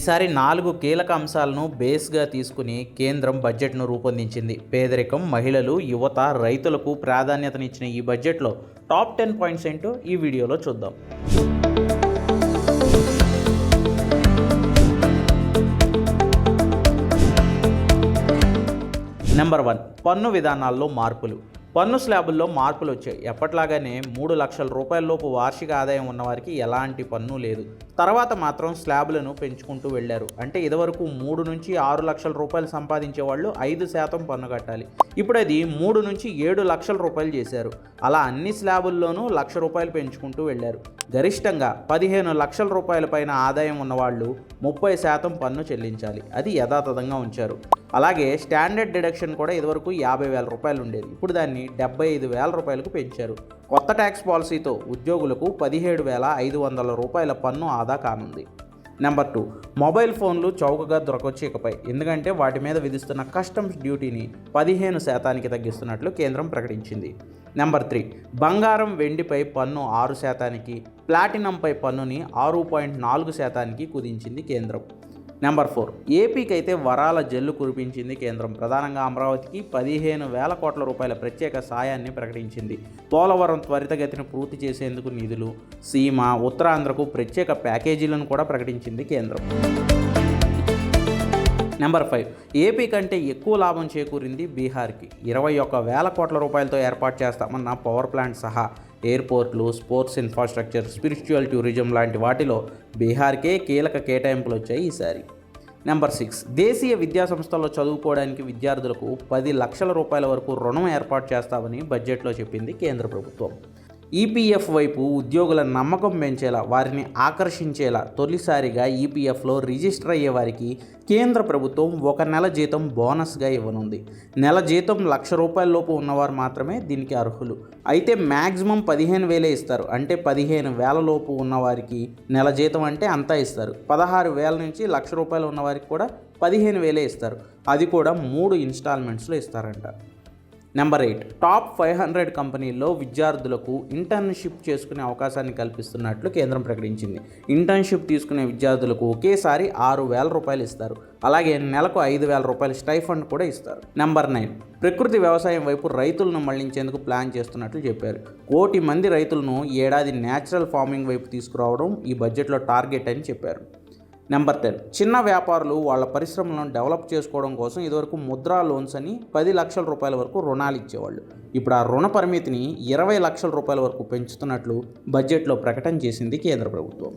ఈసారి నాలుగు కీలక అంశాలను బేస్గా తీసుకుని కేంద్రం బడ్జెట్ను రూపొందించింది. పేదరికం మహిళలు యువత రైతులకు ప్రాధాన్యతనిచ్చిన ఈ బడ్జెట్లో టాప్ టెన్ పాయింట్స్ ఏంటో ఈ వీడియోలో చూద్దాం. నెంబర్ వన్ పన్ను విధానాల్లో మార్పులు. పన్ను స్లాబుల్లో మార్పులు వచ్చాయి. ఎప్పట్లాగానే మూడు లక్షల రూపాయల లోపు వార్షిక ఆదాయం ఉన్నవారికి ఎలాంటి పన్ను లేదు. తర్వాత మాత్రం స్లాబులను పెంచుకుంటూ వెళ్ళారు. అంటే ఇదివరకు మూడు నుంచి ఆరు లక్షల రూపాయలు సంపాదించే వాళ్ళు ఐదు శాతం పన్ను కట్టాలి. ఇప్పుడు అది మూడు నుంచి ఏడు లక్షల రూపాయలు చేశారు. అలా అన్ని స్లాబుల్లోనూ లక్ష రూపాయలు పెంచుకుంటూ వెళ్ళారు. గరిష్టంగా పదిహేను లక్షల రూపాయల పైన ఆదాయం ఉన్నవాళ్ళు ముప్పై శాతం పన్ను చెల్లించాలి. అది యథాతథంగా ఉంచారు. అలాగే స్టాండర్డ్ డిడక్షన్ కూడా ఇదివరకు యాభై వేల రూపాయలు ఉండేది. ఇప్పుడు దాన్ని డెబ్బై ఐదు వేల రూపాయలకు పెంచారు. కొత్త ట్యాక్స్ పాలసీతో ఉద్యోగులకు పదిహేడు వేల ఐదు వందల రూపాయల పన్ను ఆదా కానుంది. నెంబర్ టూ మొబైల్ ఫోన్లు చౌకగా దొరకొచ్చు ఇకపై. ఎందుకంటే వాటి మీద విధిస్తున్న కస్టమ్స్ డ్యూటీని పదిహేను శాతానికి తగ్గిస్తున్నట్లు కేంద్రం ప్రకటించింది. నెంబర్ త్రీ బంగారం వెండిపై పన్ను ఆరు శాతానికి ప్లాటినంపై పన్నుని ఆరు పాయింట్ నాలుగు శాతానికి కుదించింది కేంద్రం. Number four. ఏపీకి అయితే వరాల జల్లు కురిపించింది కేంద్రం. ప్రధానంగా అమరావతికి పదిహేను వేల కోట్ల రూపాయల ప్రత్యేక సాయాన్ని ప్రకటించింది. పోలవరం త్వరితగతిని పూర్తి చేసేందుకు నిధులు. సీమ ఉత్తరాంధ్రకు ప్రత్యేక ప్యాకేజీలను కూడా ప్రకటించింది కేంద్రం. Number five. ఏపీ కంటే ఎక్కువ లాభం చేకూరింది బీహార్కి. ఇరవై ఒక్క వేల కోట్ల రూపాయలతో ఏర్పాటు చేస్తామన్న పవర్ ప్లాంట్ సహా ఎయిర్పోర్ట్లు స్పోర్ట్స్ ఇన్ఫ్రాస్ట్రక్చర్ స్పిరిచువల్ టూరిజం లాంటి వాటిలో బీహార్కే కీలక కేటాయింపులు వచ్చాయి ఈసారి. నెంబర్ సిక్స్ దేశీయ విద్యా సంస్థల్లో చదువుకోవడానికి విద్యార్థులకు పది లక్షల రూపాయల వరకు రుణం ఏర్పాటు చేస్తామని బడ్జెట్లో చెప్పింది కేంద్ర ప్రభుత్వం. ఈపీఎఫ్ వైపు ఉద్యోగుల నమ్మకం పెంచేలా వారిని ఆకర్షించేలా తొలిసారిగా ఈపీఎఫ్లో రిజిస్టర్ అయ్యే వారికి కేంద్ర ప్రభుత్వం ఒక నెల జీతం బోనస్గా ఇవ్వనుంది. నెల జీతం లక్ష రూపాయల లోపు ఉన్నవారు మాత్రమే దీనికి అర్హులు. అయితే మ్యాక్సిమం పదిహేను వేలే ఇస్తారు. అంటే పదిహేను వేల లోపు ఉన్నవారికి నెల జీతం అంటే అంతా ఇస్తారు. పదహారు వేల నుంచి లక్ష రూపాయలు ఉన్నవారికి కూడా పదిహేను వేలే ఇస్తారు. అది కూడా మూడు ఇన్స్టాల్మెంట్స్లో ఇస్తారంట. Number eight top five hundred కంపెనీల్లో విద్యార్థులకు ఇంటర్న్షిప్ చేసుకునే అవకాశాన్ని కల్పిస్తున్నట్లు కేంద్రం ప్రకటించింది. ఇంటర్న్షిప్ తీసుకునే విద్యార్థులకు ఒకేసారి ఆరు వేల రూపాయలు ఇస్తారు. అలాగే నెలకు ఐదు వేల రూపాయల స్టైఫండ్ కూడా ఇస్తారు. నెంబర్ నైన్ ప్రకృతి వ్యవసాయం వైపు రైతులను మళ్ళించేందుకు ప్లాన్ చేస్తున్నట్లు చెప్పారు. కోటి మంది రైతులను ఏడాది న్యాచురల్ ఫార్మింగ్ వైపు తీసుకురావడం ఈ బడ్జెట్లో టార్గెట్ అని చెప్పారు. Number ten. చిన్న వ్యాపారులు వాళ్ళ పరిశ్రమలను డెవలప్ చేసుకోవడం కోసం ఇదివరకు ముద్రా లోన్స్ అని పది లక్షల రూపాయల వరకు రుణాలు ఇచ్చేవాళ్ళు. ఇప్పుడు ఆ రుణ పరిమితిని ఇరవై లక్షల రూపాయల వరకు పెంచుతున్నట్లు బడ్జెట్లో ప్రకటన చేసింది కేంద్ర ప్రభుత్వం.